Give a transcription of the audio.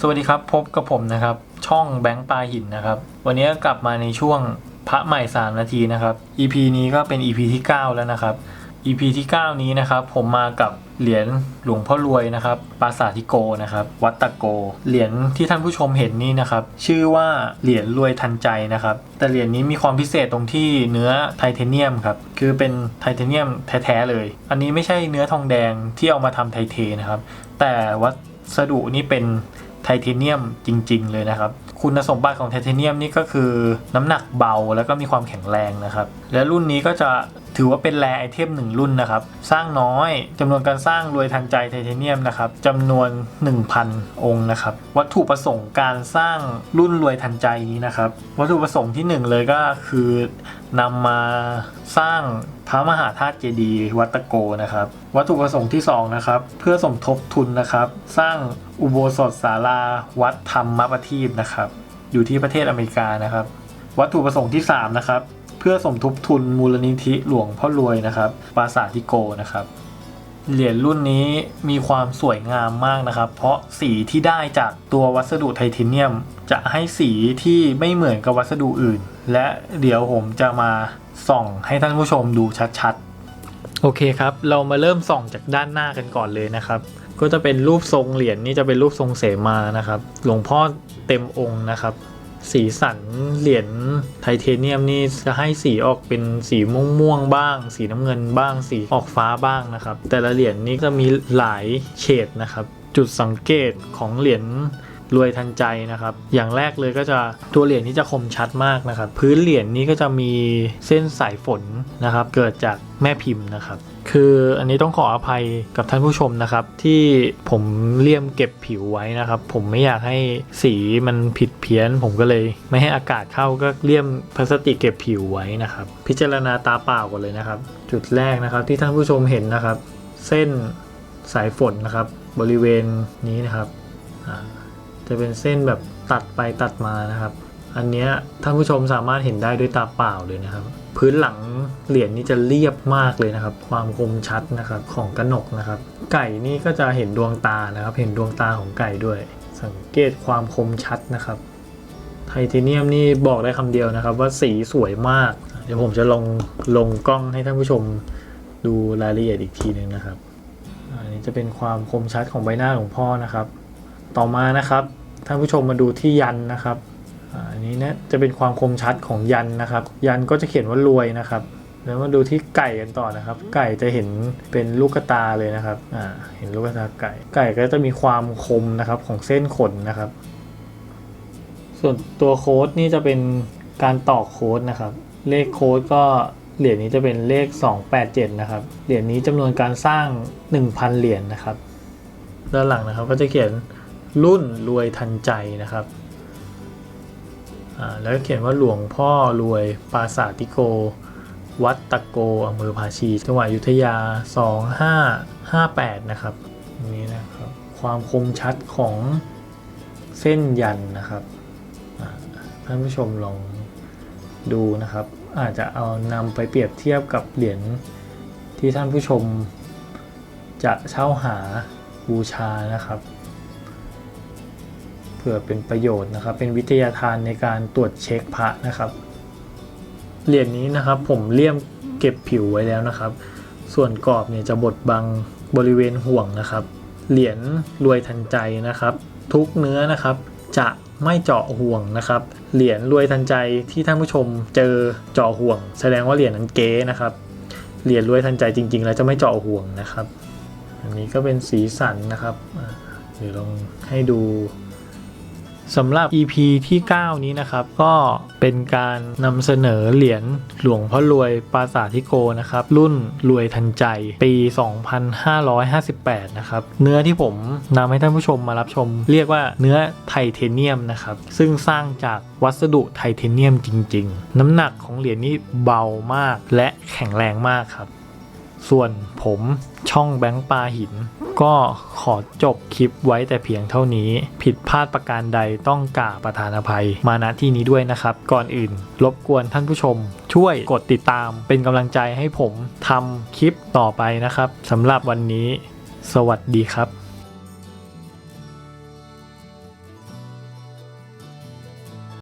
สวัสดีครับ พบกับผมนะครับ ช่องแบงค์ปลาหินนะครับ วันนี้กลับมาในช่วงพระใหม่ 3 นาทีนะครับ EP นี้ก็เป็น EP ที่ 9 แล้วนะครับ EP ที่ 9 นี้นะครับ ผมมากับเหรียญหลวงพ่อรวยนะครับปราสาทิโกนะครับ วัดตะโก เหรียญที่ท่านผู้ชมเห็นนี่นะครับ ชื่อว่าเหรียญรวยทันใจนะครับ แต่เหรียญนี้มีความพิเศษตรงที่เนื้อไทเทเนียมครับ คือเป็นไทเทเนียมแท้ๆเลย อันนี้ไม่ใช่เนื้อทองแดงที่เอามาทำไทเทนะครับ แต่วัสดุนี่เป็น ทเทเนียมจริง ๆ เลยนะครับ คุณสมบัติของไทเทเนียมนี่ก็คือน้ำหนักเบาแล้วก็มีความแข็งแรงนะครับ และรุ่นนี้ก็จะ ถือว่าเป็นแรไอเทมหนึ่งรุ่นนะครับ สร้างน้อยจำนวนการสร้างรวยทันใจไทเทเนียมนะครับจำนวน 1,000 องค์นะครับ วัตถุประสงค์การสร้างรุ่นรวยทันใจนี้นะครับ วัตถุประสงค์ที่หนึ่งเลยก็คือนำมาสร้างพระมหาธาตุเจดีย์วัตะโกนะครับ วัตถุประสงค์ที่สองนะครับเพื่อสมทบทุนนะครับ สร้างอุโบสถศาลาวัดธรรมประทีปนะครับ อยู่ที่ประเทศอเมริกานะครับ วัตถุประสงค์ที่สามนะครับ พื่อสมทบทุนมูลนิธิหลวงพ่อรวยนะครับปราสาททิโกนะครับ เหรียญรุ่นนี้มีความสวยงามมากนะครับ เพราะสีที่ได้จากตัววัสดุไทเทเนียม จะให้สีที่ไม่เหมือนกับวัสดุอื่น และเดี๋ยวผมจะมาส่องให้ท่านผู้ชมดูชัดๆ โอเคครับ เรามาเริ่มส่องจากด้านหน้ากันก่อนเลยนะครับ ก็จะเป็นรูปทรงเหรียญนี่จะเป็นรูปทรงเสมานะครับ หลวงพ่อเต็มองค์นะครับ สีสันเหรียญไทเทเนียมนี่จะให้สีออกเป็นสีม่วงม่วงๆบ้าง สีน้ำเงินบ้าง สีออกฟ้าบ้างนะครับ แต่ละเหรียญนี้จะมีหลายเฉดนะครับ จุดสังเกตของเหรียญ รวยทันใจนะครับ อย่างแรกเลยก็จะตัวเหรียญนี้จะคมชัดมากนะครับ พื้นเหรียญนี้ก็จะมีเส้นสายฝนนะครับ เกิดจากแม่พิมพ์นะครับ คืออันนี้ต้องขออภัยกับท่านผู้ชมนะครับ ที่ผมเลี่ยมเก็บผิวไว้นะครับ ผมไม่อยากให้สีมันผิดเพี้ยน ผมก็เลย ไม่ให้อากาศเข้าก็เลี่ยมพลาสติกเก็บผิวไว้นะครับ พิจารณาตาเปล่าก่อนเลยนะครับ จุดแรกนะครับที่ท่านผู้ชมเห็นนะครับ เส้นสายฝนนะครับ บริเวณนี้นะครับ จะเป็นเส้นแบบตัดไปตัดมานะครับ อันเนี้ยท่านผู้ชมสามารถเห็นได้ด้วยตาเปล่าเลยนะครับ พื้นหลังเหรียญนี่จะเรียบมากเลยนะครับ ความคมชัดนะครับของกระหนกนะครับ ไก่นี่ก็จะเห็นดวงตานะครับ เห็นดวงตาของไก่ด้วย สังเกตความคมชัดนะครับไทเทเนียมนี่บอกได้คำเดียวนะครับ ว่าสีสวยมาก เดี๋ยวผมจะลงลงกล้องให้ท่านผู้ชมดูรายละเอียดอีกทีหนึ่งนะครับ อันนี้จะเป็นความคมชัดของใบหน้าหลวงพ่อนะครับ ต่อมานะครับ ท่านผู้ชมมาดูที่ยันนะครับอันนี้นะจะเป็นความคมชัดของยันนะครับ ยันก็จะเขียนว่ารวยนะครับ แล้วมาดูที่ไก่กันต่อนะครับ ไก่จะเห็นเป็นลูกตาเลยนะครับอ่าเห็นลูกตาไก่ ไก่ก็จะมีความคมนะครับของเส้นขนนะครับ ส่วนตัวโค้ดนี่จะเป็นการต่อโค้ดนะครับ เลขโค้ดก็เหรียญนี้จะเป็นเลข 287 นะครับ เหรียญนี้จำนวนการสร้าง 1,000 เหรียญนะครับ ด้านหลังนะครับก็จะเขียน รุ่นรวยทันใจนะครับแล้วก็เขียนว่าหลวงพ่อรวยปราสาทติโก วัดตะโกอำเภอภาชีจังหวัดอยุธยา 2558 นะครับนนี้นะครับ ความคมชัดของเส้นยันนะครับท่านผู้ชมลองดูนะครับ อาจจะเอานำไปเปรียบเทียบกับเหรียญที่ท่านผู้ชมจะเช่าหาบูชานะครับ เพื่อเป็นประโยชน์นะครับ เป็นวิทยาทานในการตรวจเช็คพระนะครับเหรียญนี้นะครับผมเลี่ยมเก็บผิวไว้แล้วนะครับ ส่วนกรอบเนี่ยจะบดบังบริเวณห่วงนะครับ เหรียญรวยทันใจนะครับ ทุกเนื้อนะครับจะไม่เจาะห่วงนะครับ เหรียญรวยทันใจที่ท่านผู้ชมเจอเจาะห่วง แสดงว่าเหรียญนั้นเก๊นะครับ เหรียญรวยทันใจจริง ๆ แล้วจะไม่เจาะห่วงนะครับ อันนี้ก็เป็นสีสันนะครับเดี๋ยวลองให้ดู สำหรับ EP ที่ 9 นี้นะครับ ก็เป็นการนำเสนอเหรียญหลวงพ่อรวยปราสาททิโกนะครับ รุ่นรวยทันใจปี 2558 นะครับ เนื้อที่ผมนำให้ท่านผู้ชมมารับชม เรียกว่าเนื้อไทเทเนียมนะครับ ซึ่งสร้างจากวัสดุไทเทเนียมจริง ๆ น้ำหนักของเหรียญนี้เบามากและแข็งแรงมากครับ ส่วนผมช่องแบงค์ปลาหิน ก็ขอจบคลิปไว้แต่เพียงเท่านี้ ผิดพลาดประการใดต้องกราบประธานอภัย มาณที่นี้ด้วยนะครับ ก่อนอื่น รบกวนท่านผู้ชม ช่วยกดติดตามเป็นกำลังใจให้ผมทำคลิปต่อไปนะครับสำหรับวันนี้ สวัสดีครับ